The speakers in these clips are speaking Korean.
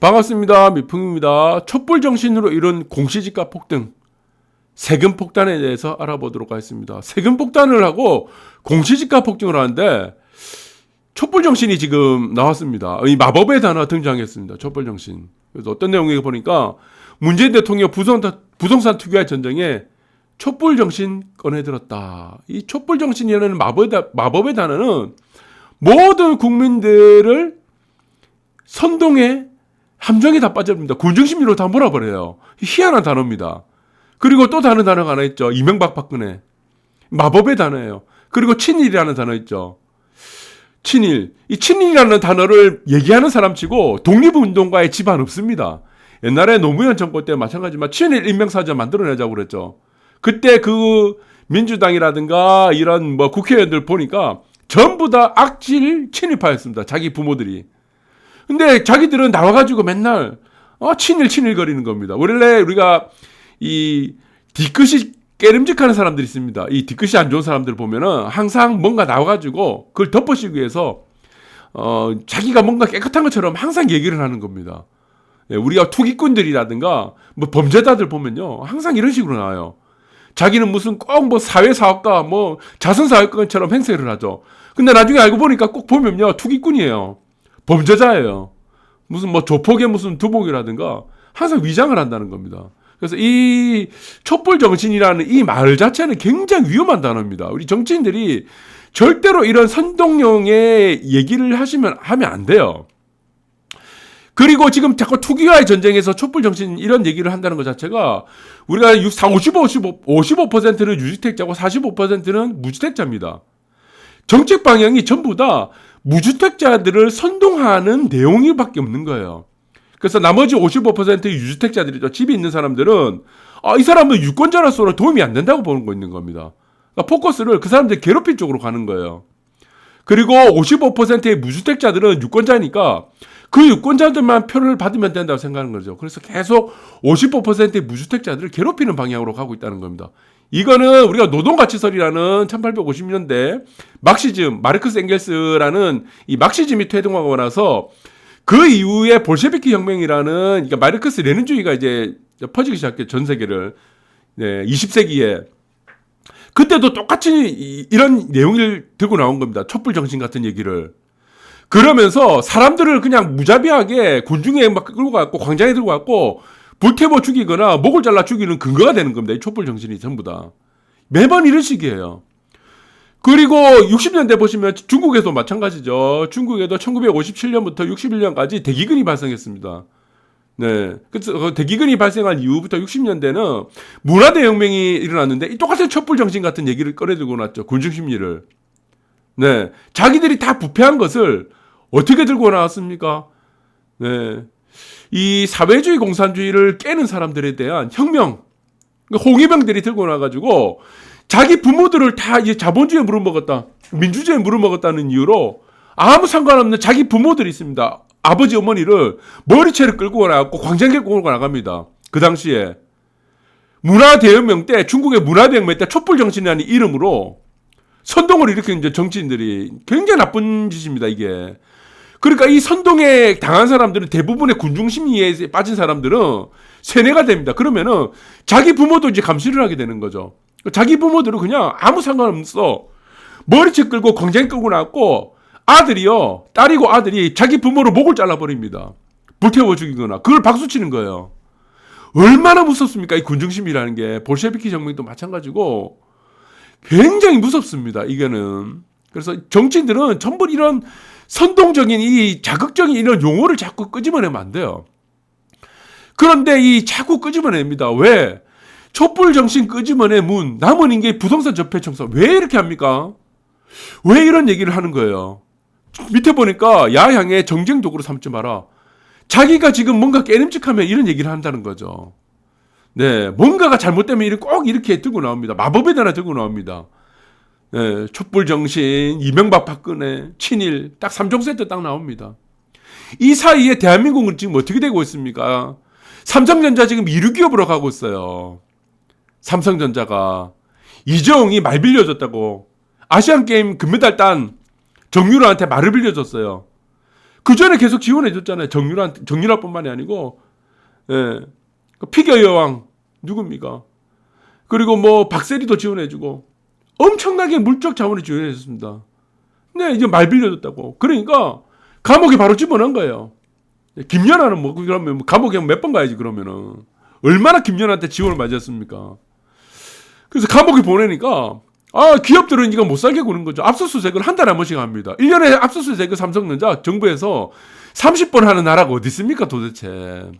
반갑습니다. 미풍입니다. 촛불 정신으로 이룬 공시지가 폭등, 세금 폭탄에 대해서 알아보도록 하겠습니다. 세금 폭탄을 하고 공시지가 폭등을 하는데 촛불 정신이 지금 나왔습니다. 이 마법의 단어 등장했습니다. 촛불 정신. 그래서 어떤 내용이 보니까 문재인 대통령 부동산, 부동산 투기와 전쟁에 촛불 정신 꺼내들었다. 이 촛불 정신이라는 마법의, 마법의 단어는 모든 국민들을 선동에 함정이 다 빠져버립니다. 군중심리로 다 몰아버려요. 희한한 단어입니다. 그리고 또 다른 단어가 하나 있죠. 이명박 박근혜. 마법의 단어예요. 그리고 친일이라는 단어 있죠. 친일. 이 친일이라는 단어를 얘기하는 사람 치고 독립운동가의 집안 없습니다. 옛날에 노무현 정권 때 마찬가지지만 친일 인명사전 만들어내자고 그랬죠. 그때 그 민주당이라든가 이런 뭐 국회의원들 보니까 전부 다 악질 친일파였습니다. 자기 부모들이. 근데 자기들은 나와가지고 맨날 어, 친일 친일 거리는 겁니다. 원래 우리가 이 뒤끝이 깨름직하는 사람들이 있습니다. 이 뒤끝이 안 좋은 사람들 보면은 항상 뭔가 나와가지고 그걸 덮어씌우기 위해서 어, 자기가 뭔가 깨끗한 것처럼 항상 얘기를 하는 겁니다. 예, 우리가 투기꾼들이라든가 뭐 범죄자들 보면요. 항상 이런 식으로 나와요. 자기는 무슨 꼭 뭐 사회사업가 뭐 자선사업가처럼 행세를 하죠. 근데 나중에 알고 보니까 꼭 보면요. 투기꾼이에요. 범죄자예요. 무슨 뭐 조폭의 무슨 두목이라든가 항상 위장을 한다는 겁니다. 그래서 이 촛불 정신이라는 이 말 자체는 굉장히 위험한 단어입니다. 우리 정치인들이 절대로 이런 선동용의 얘기를 하시면 하면 안 돼요. 그리고 지금 자꾸 투기와의 전쟁에서 촛불 정신 이런 얘기를 한다는 것 자체가 우리가 55, 55, 55%는 유주택자고 45%는 무주택자입니다. 정책 방향이 전부 다 무주택자들을 선동하는 내용이밖에 없는 거예요. 그래서 나머지 55%의 유주택자들이죠. 집이 있는 사람들은 아, 이 사람은 유권자로서 도움이 안 된다고 보는 거 있는 겁니다. 그러니까 포커스를 그 사람들 괴롭힐 쪽으로 가는 거예요. 그리고 55%의 무주택자들은 유권자니까 그 유권자들만 표를 받으면 된다고 생각하는 거죠. 그래서 계속 55%의 무주택자들을 괴롭히는 방향으로 가고 있다는 겁니다. 이거는 우리가 노동가치설이라는 1850년대 막시즘, 마르크스 엥겔스라는 이 막시즘이 퇴동하고 나서 그 이후에 볼셰비키 혁명이라는 그러니까 마르크스 레닌주의가 이제 퍼지기 시작했죠. 전 세계를. 네, 20세기에 그때도 똑같이 이런 내용을 들고 나온 겁니다. 촛불 정신 같은 얘기를. 그러면서 사람들을 그냥 무자비하게 군중에 막 끌고 갔고 광장에 들고 갔고 불태워 죽이거나 목을 잘라 죽이는 근거가 되는 겁니다. 이 촛불 정신이 전부 다. 매번 이런 식이에요. 그리고 60년대 보시면 중국에도 마찬가지죠. 중국에도 1957년부터 61년까지 대기근이 발생했습니다. 네. 그래서 그 대기근이 발생한 이후부터 60년대는 문화대혁명이 일어났는데 똑같은 촛불 정신 같은 얘기를 꺼내들고 났죠. 군중 심리를. 네. 자기들이 다 부패한 것을 어떻게 들고 나왔습니까? 네. 이 사회주의 공산주의를 깨는 사람들에 대한 혁명, 그러니까 홍위병들이 들고 나가지고 자기 부모들을 다 이제 자본주의에 물어먹었다, 민주주의에 물어먹었다는 이유로 아무 상관없는 자기 부모들이 있습니다. 아버지 어머니를 머리채를 끌고 나가고 광장에 끌고 나갑니다. 그 당시에 문화 대혁명 때 중국의 문화 대혁명 때 촛불 정신이라는 이름으로 선동을 일으킨 이제 정치인들이 굉장히 나쁜 짓입니다. 이게 그러니까 이 선동에 당한 사람들은 대부분의 군중심리에 빠진 사람들은 세뇌가 됩니다. 그러면은 자기 부모도 이제 감시를 하게 되는 거죠. 자기 부모들은 그냥 아무 상관없어. 머리채 끌고 광장 끌고 나왔고 아들이요. 딸이고 아들이 자기 부모로 목을 잘라버립니다. 불태워 죽이거나 그걸 박수 치는 거예요. 얼마나 무섭습니까? 이 군중심이라는 게 볼셰비키 혁명도 마찬가지고 굉장히 무섭습니다. 이거는 그래서 정치인들은 전부 이런 선동적인 이 자극적인 이런 용어를 자꾸 끄집어내면 안 돼요. 그런데 이 자꾸 끄집어냅니다. 왜? 촛불 정신 끄집어내 문 남은 인계 부동산 접해 청소 왜 이렇게 합니까? 왜 이런 얘기를 하는 거예요? 밑에 보니까 야향의 정쟁 도구로 삼지 마라. 자기가 지금 뭔가 깨름직하면 이런 얘기를 한다는 거죠. 네, 뭔가가 잘못되면 꼭 이렇게 들고 나옵니다. 마법의 단어 들고 나옵니다. 예, 촛불 정신, 이명박 박근혜, 친일 딱 3종 세트 딱 나옵니다. 이 사이에 대한민국은 지금 어떻게 되고 있습니까? 삼성전자 지금 이류 기업으로 가고 있어요. 삼성전자가 이정이 말 빌려줬다고 아시안 게임 금메달 딴 정유라한테 말을 빌려줬어요. 그 전에 계속 지원해 줬잖아요. 정유라 정유라뿐만이 아니고 예. 그 피겨 여왕 누굽니까? 그리고 뭐 박세리도 지원해주고 엄청나게 물적 자원을 지원해줬습니다. 네, 이제 말 빌려줬다고. 그러니까 감옥에 바로 집어넣은 거예요. 김연아는 뭐 그러면 뭐 감옥에 몇 번 가야지 그러면은 얼마나 김연아한테 지원을 맞았습니까? 그래서 감옥에 보내니까 아 기업들은 이거 못 살게 구는 거죠. 압수수색을 한 달에 한 번씩 합니다. 1년에 압수수색을 삼성전자 정부에서 30번 하는 나라가 어디 있습니까 도대체.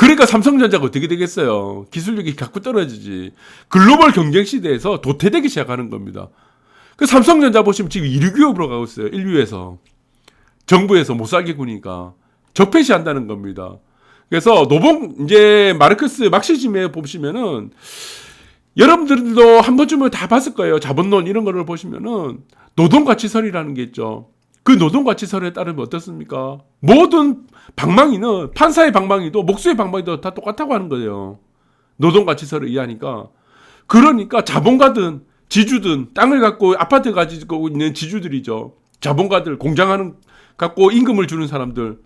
그러니까 삼성전자가 어떻게 되겠어요? 기술력이 자꾸 떨어지지. 글로벌 경쟁 시대에서 도태되기 시작하는 겁니다. 그 삼성전자 보시면 지금 1위 기업으로 가고 있어요. 1위에서. 정부에서 못 살게 구니까. 적폐시 한다는 겁니다. 그래서 노봉, 이제 마르크스 막시즘에 보시면은 여러분들도 한 번쯤은 다 봤을 거예요. 자본론 이런 거를 보시면은 노동 가치설이라는 게 있죠. 그 노동가치설에 따르면 어떻습니까? 모든 방망이는 판사의 방망이도 목수의 방망이도 다 똑같다고 하는 거예요. 노동가치설을 이해하니까. 그러니까 자본가든 지주든 땅을 갖고 아파트 가지고 있는 지주들이죠. 자본가들 공장하는 갖고 임금을 주는 사람들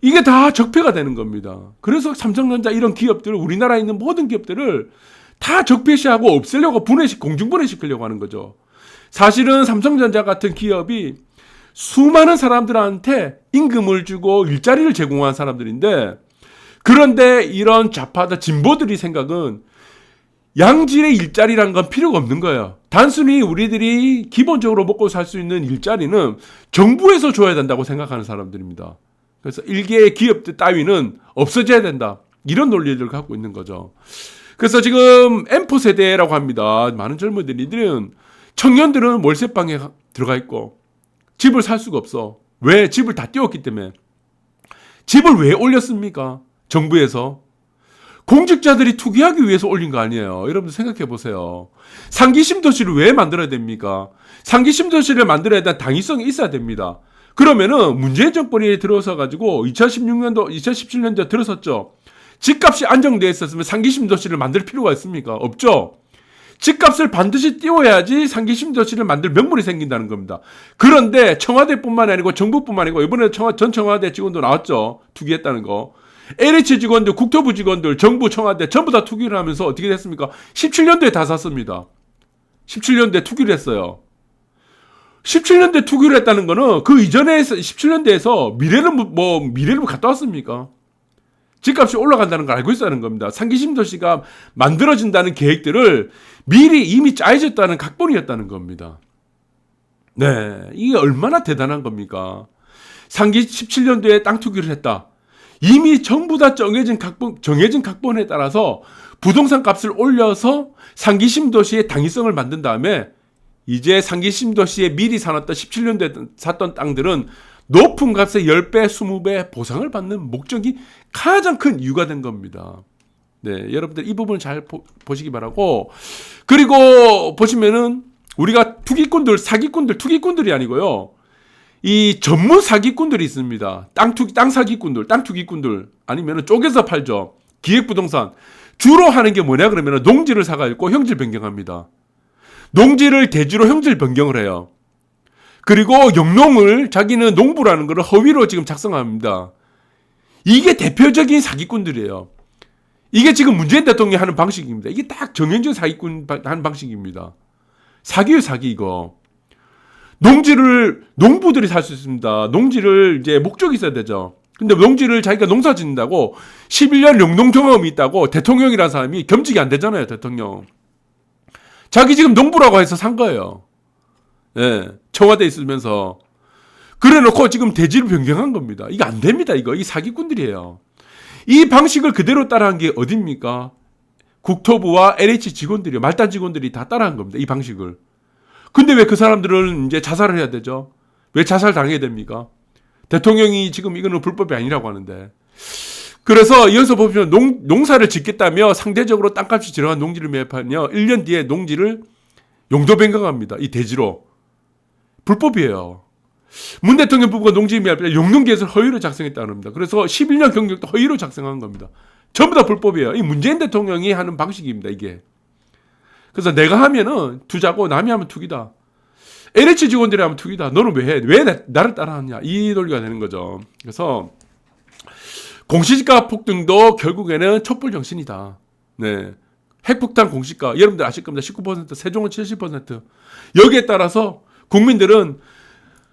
이게 다 적폐가 되는 겁니다. 그래서 삼성전자 이런 기업들 우리나라에 있는 모든 기업들을 다 적폐시하고 없애려고 분해시 공중 분해시키려고 하는 거죠. 사실은 삼성전자 같은 기업이 수많은 사람들한테 임금을 주고 일자리를 제공한 사람들인데 그런데 이런 좌파다 진보들이 생각은 양질의 일자리란 건 필요가 없는 거예요. 단순히 우리들이 기본적으로 먹고 살 수 있는 일자리는 정부에서 줘야 된다고 생각하는 사람들입니다. 그래서 일개의 기업들 따위는 없어져야 된다. 이런 논리를 갖고 있는 거죠. 그래서 지금 엠포 세대라고 합니다. 많은 젊은이들은 청년들은 월세방에 들어가 있고 집을 살 수가 없어. 왜? 집을 다 띄웠기 때문에. 집을 왜 올렸습니까? 정부에서. 공직자들이 투기하기 위해서 올린 거 아니에요. 여러분들 생각해 보세요. 상기심 도시를 왜 만들어야 됩니까? 상기심 도시를 만들어야 되 당위성이 있어야 됩니다. 그러면은 문재인 정권이 들어서 가지고 2016년도, 2017년도 들어섰죠. 집값이 안정돼 있었으면 상기심 도시를 만들 필요가 있습니까? 없죠. 집값을 반드시 띄워야지 상기심 도시를 만들 명분이 생긴다는 겁니다. 그런데 청와대뿐만 아니고 정부뿐만 아니고 이번에 청와, 전 청와대 직원도 나왔죠. 투기했다는 거. LH 직원들, 국토부 직원들, 정부, 청와대 전부 다 투기를 하면서 어떻게 됐습니까? 17년도에 다 샀습니다. 17년도에 투기를 했어요. 17년도에 투기를 했다는 거는 그 이전에 17년도에서 미래는 뭐- 뭐 미래를 갔다 왔습니까? 집값이 올라간다는 걸 알고 있다는 겁니다. 상기심 도시가 만들어진다는 계획들을 미리 이미 짜여졌다는 각본이었다는 겁니다. 네, 이게 얼마나 대단한 겁니까? 상기 17년도에 땅 투기를 했다. 이미 전부 다 정해진 각본, 정해진 각본에 따라서 부동산 값을 올려서 상기심 도시의 당위성을 만든 다음에 이제 상기심 도시에 미리 사놨던 17년도에 샀던 땅들은 높은 값의 10배, 20배 보상을 받는 목적이 가장 큰 이유가 된 겁니다. 네, 여러분들 이 부분을 잘 보, 시기 바라고 그리고 보시면은 우리가 투기꾼들, 사기꾼들, 투기꾼들이 아니고요. 이 전문 사기꾼들이 있습니다. 땅 투기, 땅 사기꾼들, 땅 투기꾼들 아니면은 쪼개서 팔죠. 기획부동산 주로 하는 게 뭐냐 그러면은 농지를 사가지고 형질 변경합니다. 농지를 대지로 형질 변경을 해요. 그리고 영농을 자기는 농부라는 것을 허위로 지금 작성합니다. 이게 대표적인 사기꾼들이에요. 이게 지금 문재인 대통령이 하는 방식입니다. 이게 딱 정현준 사기꾼 하는 방식입니다. 사기요 사기 이거. 농지를 농부들이 살 수 있습니다. 농지를 이제 목적이 있어야 되죠. 근데 농지를 자기가 농사 짓는다고 11년 영농 경험이 있다고 대통령이라는 사람이 겸직이 안 되잖아요, 대통령. 자기 지금 농부라고 해서 산 거예요. 예. 청와대 있으면서. 그래 놓고 지금 대지를 변경한 겁니다. 이게 안 됩니다, 이거. 이 사기꾼들이에요. 이 방식을 그대로 따라한 게 어딥니까? 국토부와 LH 직원들이, 말단 직원들이 다 따라한 겁니다. 이 방식을. 근데 왜 그 사람들은 이제 자살을 해야 되죠? 왜 자살 당해야 됩니까? 대통령이 지금 이거는 불법이 아니라고 하는데. 그래서 이어서 보시면 농, 농사를 짓겠다며 상대적으로 땅값이 들어간 농지를 매입하며 1년 뒤에 농지를 용도 변경합니다. 이 대지로. 불법이에요. 문 대통령 부부가 농지 매입할 때 용농계획을 허위로 작성했다는 겁니다. 그래서 11년 경력도 허위로 작성한 겁니다. 전부 다 불법이에요. 이 문재인 대통령이 하는 방식입니다. 이게. 그래서 내가 하면은 투자고 남이 하면 투기다. LH 직원들이 하면 투기다. 너는 왜 해? 왜 나, 나를 따라하냐? 이 논리가 되는 거죠. 그래서 공시지가 폭등도 결국에는 촛불 정신이다. 네. 핵폭탄 공시가 여러분들 아실 겁니다. 19% 세종은 70% 여기에 따라서 국민들은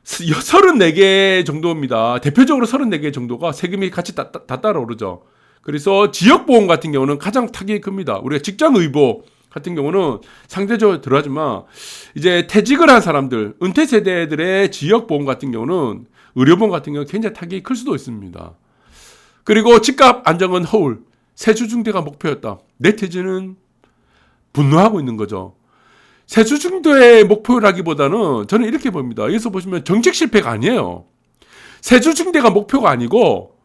34개 정도입니다. 대표적으로 34개 정도가 세금이 같이 다, 다, 다 따라 오르죠. 그래서 지역보험 같은 경우는 가장 타격이 큽니다. 우리가 직장의보 같은 경우는 상대적으로 덜하지만 이제 퇴직을 한 사람들, 은퇴 세대들의 지역보험 같은 경우는 의료보험 같은 경우는 굉장히 타격이 클 수도 있습니다. 그리고 집값 안정은 허울, 세수 중대가 목표였다. 네티즌은 분노하고 있는 거죠. 세수 중대의 목표라기보다는 저는 이렇게 봅니다. 여기서 보시면 정책 실패가 아니에요. 세수 중대가 목표가 아니고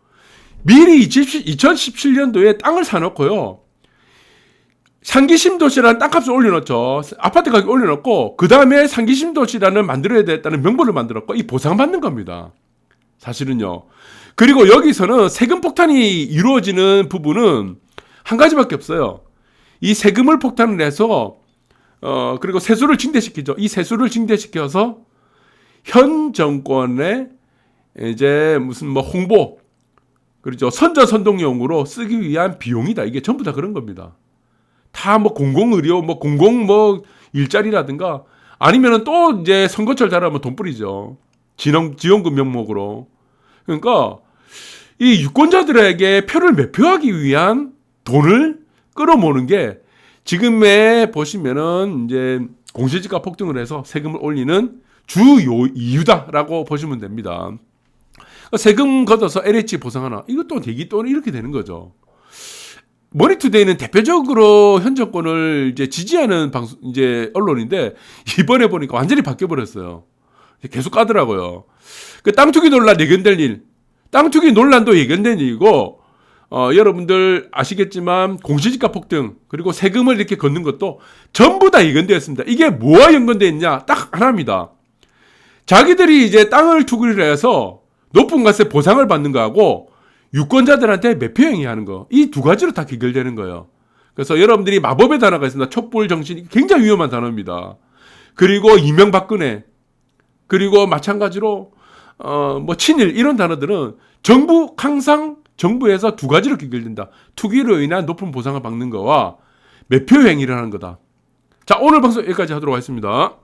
미리 2017년도에 땅을 사놓고요. 상기심 도시라는 땅값을 올려놓죠. 아파트 가격 올려놓고 그 다음에 상기심 도시라는 만들어야 되겠다는 명분을 만들었고 이 보상받는 겁니다. 사실은요. 그리고 여기서는 세금 폭탄이 이루어지는 부분은 한 가지밖에 없어요. 이 세금을 폭탄을 해서 어 그리고 세수를 증대시키죠. 이 세수를 증대시켜서 현 정권의 이제 무슨 뭐 홍보 그렇죠 선전 선동용으로 쓰기 위한 비용이다. 이게 전부 다 그런 겁니다. 다 뭐 공공의료 뭐 공공 뭐 일자리라든가 아니면은 또 이제 선거철 잘하면 돈 뿌리죠. 지원 지원금 명목으로. 그러니까 이 유권자들에게 표를 매표하기 위한 돈을 끌어모는 게 지금에 보시면은 이제 공시지가 폭등을 해서 세금을 올리는 주요 이유다라고 보시면 됩니다. 그러니까 세금 걷어서 LH 보상하나 이것도 되기 또는 이렇게 되는 거죠. 머니투데이는 대표적으로 현 정권을 이제 지지하는 방송 이제 언론인데 이번에 보니까 완전히 바뀌어 버렸어요. 계속 까더라고요. 그 땅 투기 논란 예견될 일, 땅 투기 논란도 예견된 일이고 어, 여러분들 아시겠지만 공시지가 폭등 그리고 세금을 이렇게 걷는 것도 전부 다 예견되었습니다. 이게 뭐와 연관되어 있냐? 딱 하나입니다. 자기들이 이제 땅을 투기를 해서 높은 값에 보상을 받는 거하고 유권자들한테 매표 행위하는 거. 이 두 가지로 다 귀결되는 거예요. 그래서 여러분들이 마법의 단어가 있습니다. 촛불 정신이 굉장히 위험한 단어입니다. 그리고 이명박근혜 그리고 마찬가지로 어 뭐 친일 이런 단어들은 정부 항상 정부에서 두 가지로 귀결된다. 투기로 인한 높은 보상을 받는 거와 매표 행위를 하는 거다. 자, 오늘 방송 여기까지 하도록 하겠습니다.